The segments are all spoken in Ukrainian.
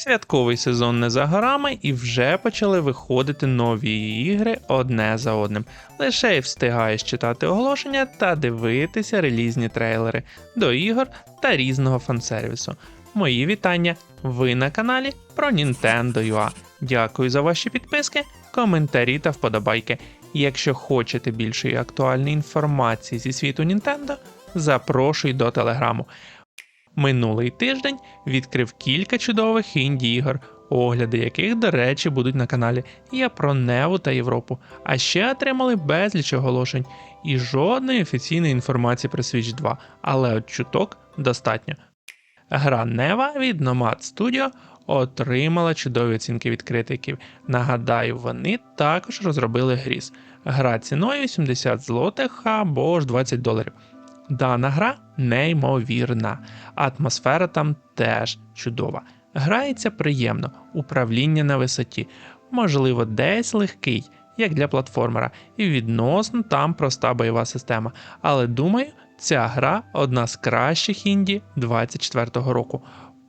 Святковий сезон не за горами і вже почали виходити нові ігри одне за одним. Лише й встигаєш читати оголошення та дивитися релізні трейлери до ігор та різного фансервісу. Мої вітання! Ви на каналі про Nintendo UA. Дякую за ваші підписки, коментарі та вподобайки. Якщо хочете більшої актуальної інформації зі світу Nintendo, запрошую до телеграму. Минулий тиждень відкрив кілька чудових інді ігор, огляди яких, до речі, будуть на каналі. Я про Неву та Європу. А ще отримали безліч оголошень і жодної офіційної інформації про Switch 2, але от чуток достатньо. Гра Нева від Nomad Studio отримала чудові оцінки від критиків. Нагадаю, вони також розробили Гріз. Гра ціною 70 злотих або ж 20 доларів. Дана гра неймовірна, атмосфера там теж чудова. Грається приємно, управління на висоті, можливо, десь легкий, як для платформера, і відносно там проста бойова система. Але думаю, ця гра одна з кращих інді 24-го року.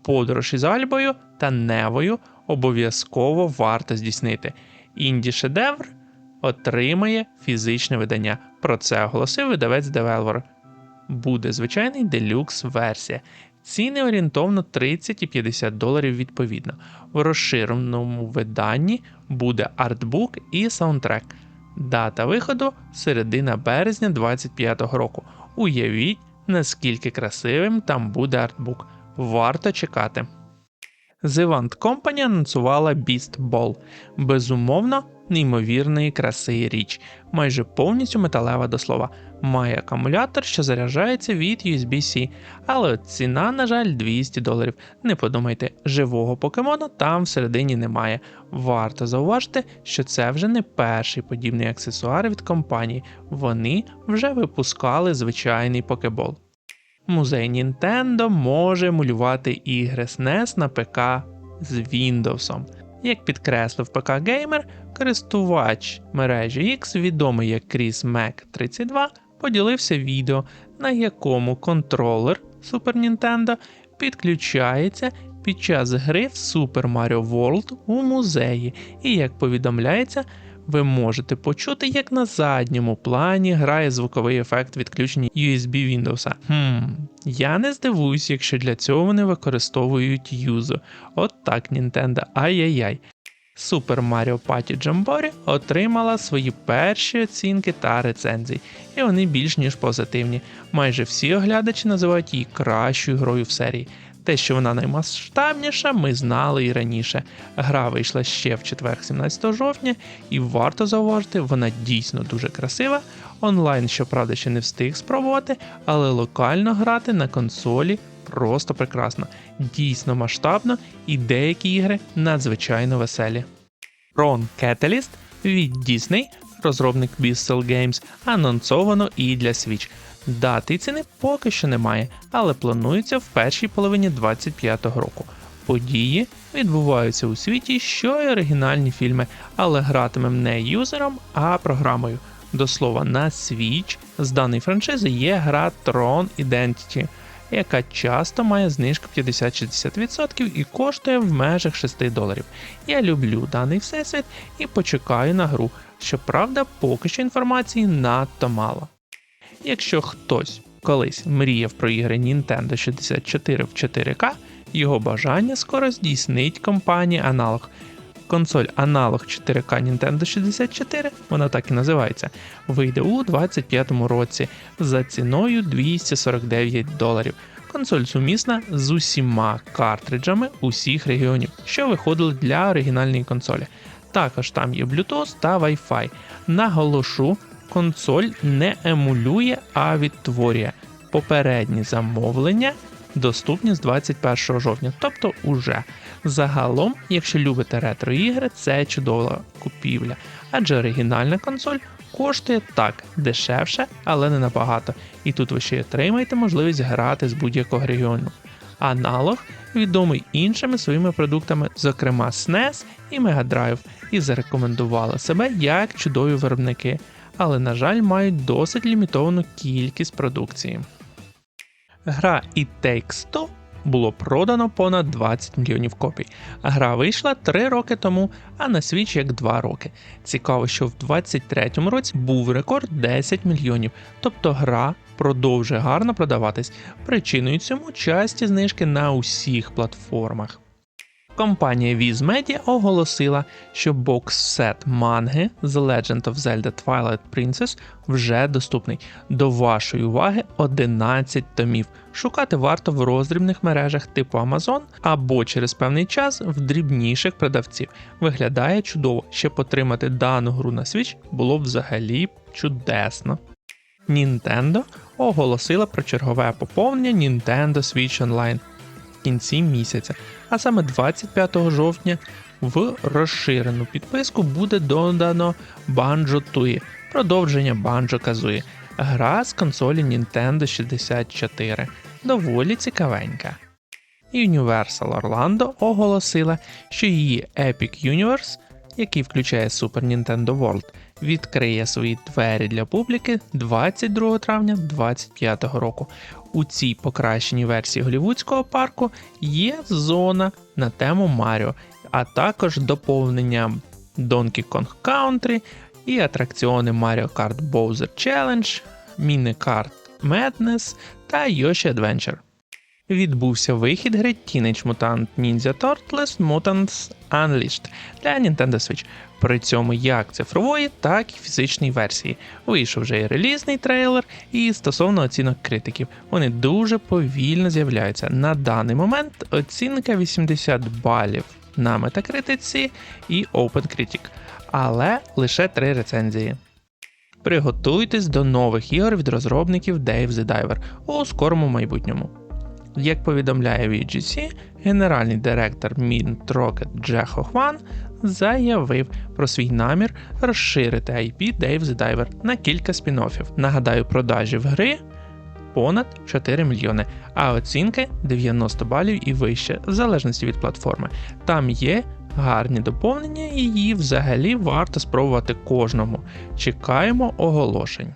Подорож із Альбою та Невою обов'язково варто здійснити. Інді шедевр отримає фізичне видання. Про це оголосив видавець Developer буде звичайний делюкс версія. Ціни орієнтовно 30 і 50 доларів відповідно. В розширеному виданні буде артбук і саундтрек. Дата виходу середина березня 25-го року. Уявіть, наскільки красивим там буде артбук. Варто чекати. The Vant Company анонсувала Beast Ball. Безумовно, неймовірної краси річ, майже повністю металева до слова. Має акумулятор, що заряджається від USB-C, але ціна, на жаль, 200 доларів. Не подумайте, живого покемона там всередині немає. Варто зауважити, що це вже не перший подібний аксесуар від компанії, вони вже випускали звичайний покебол. Музей Nintendo може емулювати ігри SNES на ПК з Windows. Як підкреслив ПК Gamer, користувач мережі X, відомий як Chris Mac 32, поділився відео, на якому контролер Super Nintendo підключається під час гри в Super Mario World у музеї, і як повідомляється, ви можете почути, як на задньому плані грає звуковий ефект відключення USB Windows. Хм, я не здивуюсь, якщо для цього вони використовують юзу. От так Nintendo, ай-яй-яй. Super Mario Party Jamboree отримала свої перші оцінки та рецензії, і вони більш ніж позитивні. Майже всі оглядачі називають її кращою грою в серії. Те, що вона наймасштабніша, ми знали і раніше. Гра вийшла ще в четвер, 17 жовтня, і варто зауважити, вона дійсно дуже красива. Онлайн, щоправда, ще не встиг спробувати, але локально грати на консолі просто прекрасно, дійсно масштабно, і деякі ігри надзвичайно веселі. Ron Catalyst від Disney, розробник Bissell Games, анонсовано і для Switch. Дати ціни поки що немає, але планується в першій половині 25-го року. Події відбуваються у світі, що й оригінальні фільми, але гратимем не юзером, а програмою. До слова, на Switch з даної франшизи є гра Tron Identity, яка часто має знижку 50-60% і коштує в межах 6 доларів. Я люблю даний всесвіт і почекаю на гру. Щоправда, поки що інформації надто мало. Якщо хтось колись мріяв про ігри Nintendo 64 в 4К, його бажання скоро здійснить компанія Analog. Консоль Analog 4K Nintendo 64, вона так і називається, вийде у 2025 році за ціною 249 доларів. Консоль сумісна з усіма картриджами усіх регіонів, що виходили для оригінальної консолі. Також там є Bluetooth та Wi-Fi. Наголошу, консоль не емулює, а відтворює. Попередні замовлення доступні з 21 жовтня, тобто уже. Загалом, якщо любите ретро ігри, це чудова купівля, адже оригінальна консоль коштує так дешевше, але не набагато. І тут ви ще й отримаєте можливість грати з будь-якого регіону. Аналог відомий іншими своїми продуктами, зокрема SNES і Mega Drive, і зарекомендували себе як чудові виробники, але, на жаль, мають досить лімітовану кількість продукції. Гра It Takes Two було продано понад 20 мільйонів копій. Гра вийшла 3 роки тому, а на Switch як 2 роки. Цікаво, що в 23-му році був рекорд 10 мільйонів, тобто гра продовжує гарно продаватись. Причиною цьому часті знижки на усіх платформах. Компанія Viz Media оголосила, що бокс-сет манги The Legend of Zelda Twilight Princess вже доступний. До вашої уваги 11 томів. Шукати варто в роздрібних мережах типу Amazon або через певний час в дрібніших продавців. Виглядає чудово, ще потримати дану гру на Switch було взагалі чудесно. Nintendo оголосила про чергове поповнення Nintendo Switch Online кінці місяця, а саме 25 жовтня в розширену підписку буде додано Banjo Tooie, продовження Banjo Kazooie. Гра з консолі Nintendo 64. Доволі цікавенька. Universal Orlando оголосила, що її Epic Universe, який включає Super Nintendo World, відкриє свої двері для публіки 22 травня 2025 року. У цій покращеній версії голівудського парку є зона на тему Маріо, а також доповнення Donkey Kong Country і атракціони Mario Kart Bowser Challenge, Mini Kart Madness та Yoshi Adventure. Відбувся вихід гри Teenage Mutant Ninja Turtles Mutants Unleashed для Nintendo Switch. При цьому як цифрової, так і фізичної версії. Вийшов вже і релізний трейлер, і стосовно оцінок критиків. Вони дуже повільно з'являються. На даний момент оцінка 80 балів на метакритиці і OpenCritic, але лише три рецензії. Приготуйтесь до нових ігор від розробників Dave the Diver у скорому майбутньому. Як повідомляє VGC, генеральний директор Rocket Джехо Хван заявив про свій намір розширити IP Dave the Diver на кілька спін-оффів. Нагадаю, продажі в гри понад 4 мільйони, а оцінки 90 балів і вище, в залежності від платформи. Там є гарні доповнення, і її взагалі варто спробувати кожному. Чекаємо оголошень.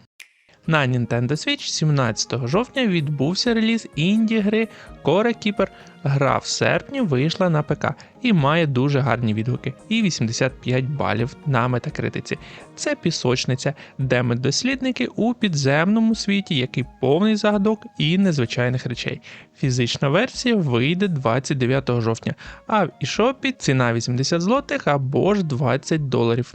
На Nintendo Switch 17 жовтня відбувся реліз інді гри Core Keeper. Гра в серпні вийшла на ПК і має дуже гарні відгуки і 85 балів на метакритиці. Це пісочниця, де ми дослідники у підземному світі, який повний загадок і незвичайних речей. Фізична версія вийде 29 жовтня, а в eShop ціна 80 злотих або ж 20 доларів.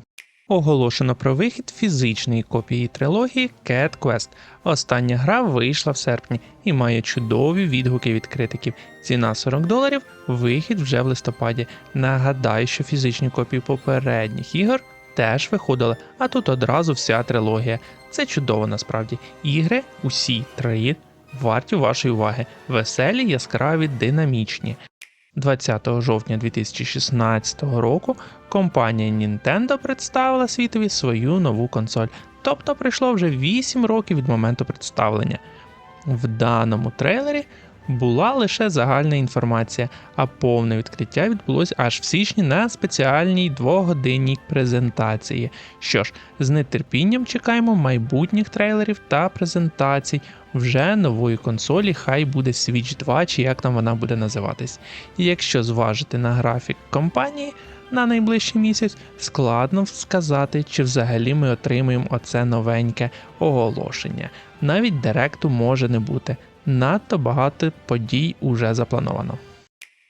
Оголошено про вихід фізичної копії трилогії Cat Quest. Остання гра вийшла в серпні і має чудові відгуки від критиків. Ціна 40 доларів, вихід вже в листопаді. Нагадаю, що фізичні копії попередніх ігор теж виходили, а тут одразу вся трилогія. Це чудово насправді. Ігри усі три варті вашої уваги. Веселі, яскраві, динамічні. 20 жовтня 2016 року компанія Nintendo представила світові свою нову консоль, тобто пройшло вже 8 років від моменту представлення. В даному трейлері була лише загальна інформація, а повне відкриття відбулося аж в січні на спеціальній двогодинній презентації. Що ж, з нетерпінням чекаємо майбутніх трейлерів та презентацій вже нової консолі, хай буде Switch 2 чи як там вона буде називатись. І якщо зважити на графік компанії на найближчий місяць, складно сказати, чи взагалі ми отримуємо оце новеньке оголошення. Навіть директу може не бути. Надто багато подій уже заплановано.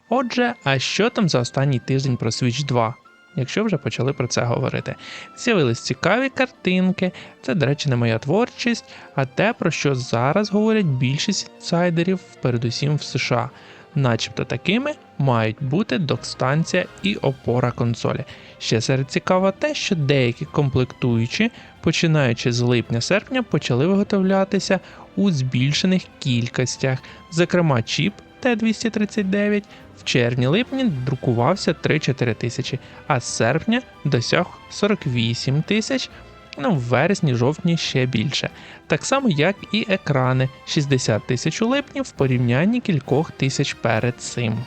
Отже, а що там за останній тиждень про Switch 2? Якщо вже почали про це говорити, з'явились цікаві картинки, це, до речі, не моя творчість, а те, про що зараз говорять більшість інсайдерів, передусім в США. Начебто такими мають бути док-станція і опора консолі. Ще серед цікаво те, що деякі комплектуючі, починаючи з липня-серпня, почали виготовлятися у збільшених кількостях, зокрема, чіп Т239 в червні-липні друкувався 3-4 тисячі, а з серпня досяг 48 тисяч. Ну, в вересні-жовтні ще більше, так само як і екрани 60 тисяч у липні в порівнянні кількох тисяч перед цим.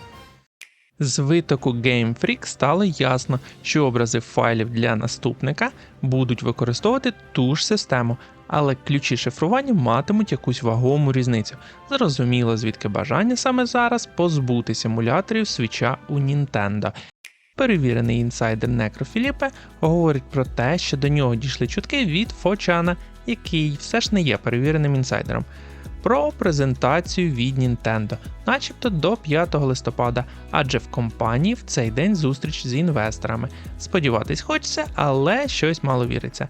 З витоку Game Freak стало ясно, що образи файлів для наступника будуть використовувати ту ж систему, але ключі шифрування матимуть якусь вагому різницю. Зрозуміло, звідки бажання саме зараз позбутися емуляторів свіча у Nintendo. Перевірений інсайдер Некрофіліпе говорить про те, що до нього дійшли чутки від Фочана, який все ж не є перевіреним інсайдером, про презентацію від Nintendo, начебто до 5 листопада, адже в компанії в цей день зустріч з інвесторами. Сподіватись хочеться, але щось мало віриться.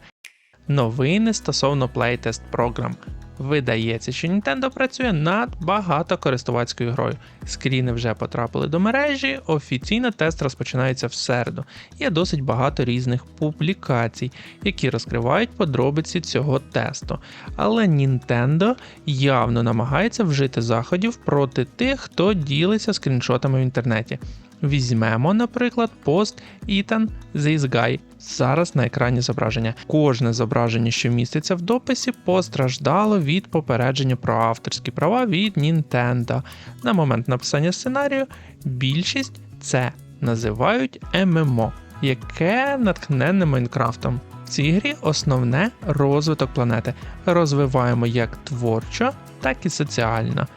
Новини стосовно Playtest програм. Видається, що Nintendo працює над багатокористувацькою грою. Скріни вже потрапили до мережі, офіційно тест розпочинається в середу. Є досить багато різних публікацій, які розкривають подробиці цього тесту. Але Nintendo явно намагається вжити заходів проти тих, хто ділиться скріншотами в інтернеті. Візьмемо, наприклад, пост Ethan This Guy. Зараз на екрані зображення. Кожне зображення, що міститься в дописі, постраждало від попередження про авторські права від Nintendo. На момент написання сценарію більшість це називають ММО, яке натхненне Майнкрафтом. В цій грі основне розвиток планети. Розвиваємо як творчо, так і соціально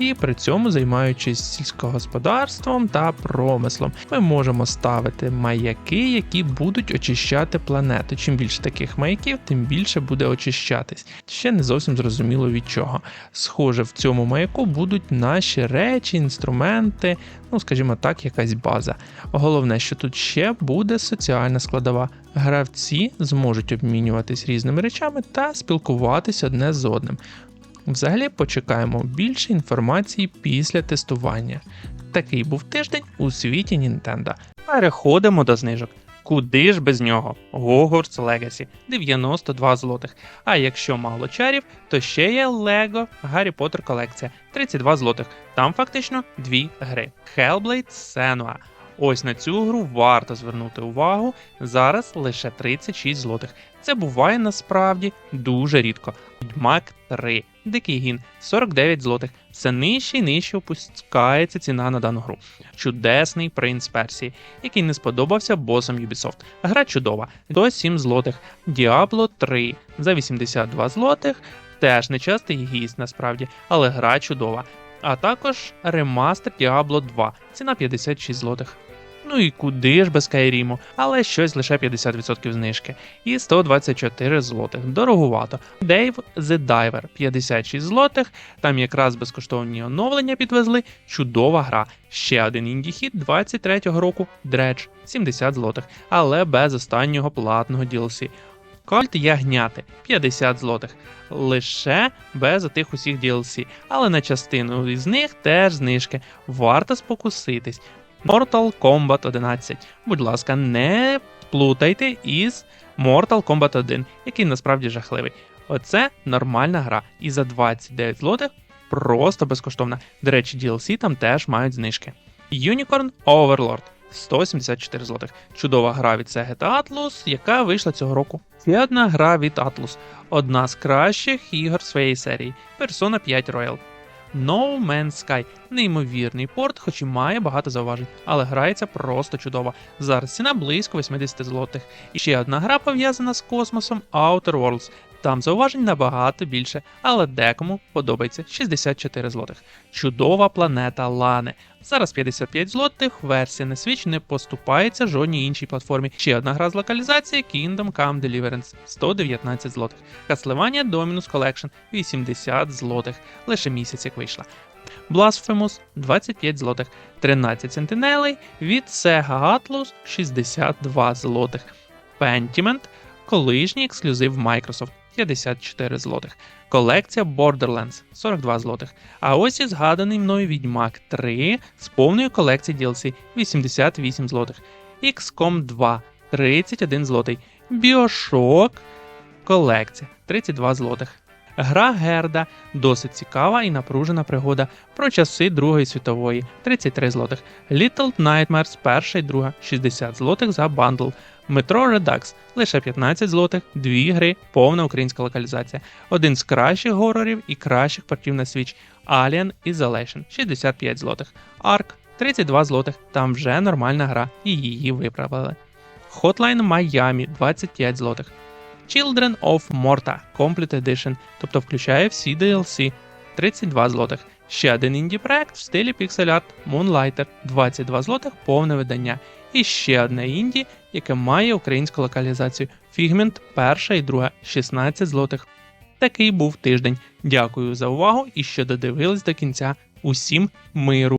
і при цьому займаючись сільськогосподарством та промислом. Ми можемо ставити маяки, які будуть очищати планету. Чим більше таких маяків, тим більше буде очищатись. Ще не зовсім зрозуміло від чого. Схоже, в цьому маяку будуть наші речі, інструменти, ну скажімо так, якась база. Головне, що тут ще буде соціальна складова. Гравці зможуть обмінюватись різними речами та спілкуватись одне з одним. Взагалі почекаємо більше інформації після тестування. Такий був тиждень у світі Nintendo. Переходимо до знижок. Куди ж без нього? Hogwarts Legacy 92 злотих. А якщо мало чарів, то ще є Lego Harry Potter колекція 32 злотих. Там фактично дві гри: Hellblade Senua. Ось на цю гру варто звернути увагу. Зараз лише 36 злотих. Це буває насправді дуже рідко. Відьмак 3, Дикий гін 49 злотих. Все нижче і нижче опускається ціна на дану гру. Чудесний принц Персії, який не сподобався босам Ubisoft. Гра чудова, 107 злотих. Diablo 3 за 82 злотих. Теж нечастий гість насправді, але гра чудова. А також ремастер Diablo 2, ціна 56 злотих. Ну і куди ж без Скайріму, але щось лише 50% знижки. І 124 злотих. Дорогувато. Dave the Diver 56 злотих. Там якраз безкоштовні оновлення підвезли. Чудова гра. Ще один інді-хіт 23-го року Dredge 70 злотих, але без останнього платного DLC. Кольт ягняти 50 злотих. Лише без отих усіх DLC. Але на частину із них теж знижки. Варто спокуситись. Mortal Kombat 11. Будь ласка, не плутайте із Mortal Kombat 1, який насправді жахливий. Оце нормальна гра. І за 29 злотих просто безкоштовна. До речі, DLC там теж мають знижки. Unicorn Overlord 174 злотих. Чудова гра від Sega Atlus, яка вийшла цього року. Ще одна гра від Atlus. Одна з кращих ігор своєї серії Persona 5 Royal. No Man's Sky неймовірний порт, хоч і має багато зауважень, але грається просто чудово. Зараз ціна близько 80 злотих. І ще одна гра пов'язана з космосом Outer Worlds. Там зауважень набагато більше, але декому подобається 64 злотих. Чудова планета Лани. Зараз 55 злотих, версія на Switch не поступається жодній іншій платформі. Ще одна гра з локалізації Kingdom Come Deliverance 119 злотих. Castlevania Dominus Collection 80 злотих. Лише місяць як вийшла. Blasphemous 25 злотих, 13 сентинелей від Sega Atlus 62 злотих. Pentiment колишній ексклюзив Microsoft 54 злотих. Колекція Borderlands 42 злотих. А ось і згаданий мною Відьмак 3 з повною колекцією DLC 88 злотих. XCOM 2 31 злотий. Bioshock колекція 32 злотих. Гра Герда досить цікава і напружена пригода про часи Другої світової 33 злотих. Little Nightmares 1 і 2 60 злотих за бандл. Metro Redux лише 15 злотих, дві гри, повна українська локалізація. Один з кращих горорів і кращих портів на Switch Alien Isolation 65 злотих. Ark 32 злотих, там вже нормальна гра, і її виправили. Hotline Miami 25 злотих. Children of Morta Complete Edition, тобто включає всі DLC 32 злотих. Ще один інді проект в стилі Art Moonlighter 22 злотих повне видання. І ще одне інді, яке має українську локалізацію Фігмент, перша і друга 16 злотих. Такий був тиждень. Дякую за увагу і що додивились до кінця. Усім миру!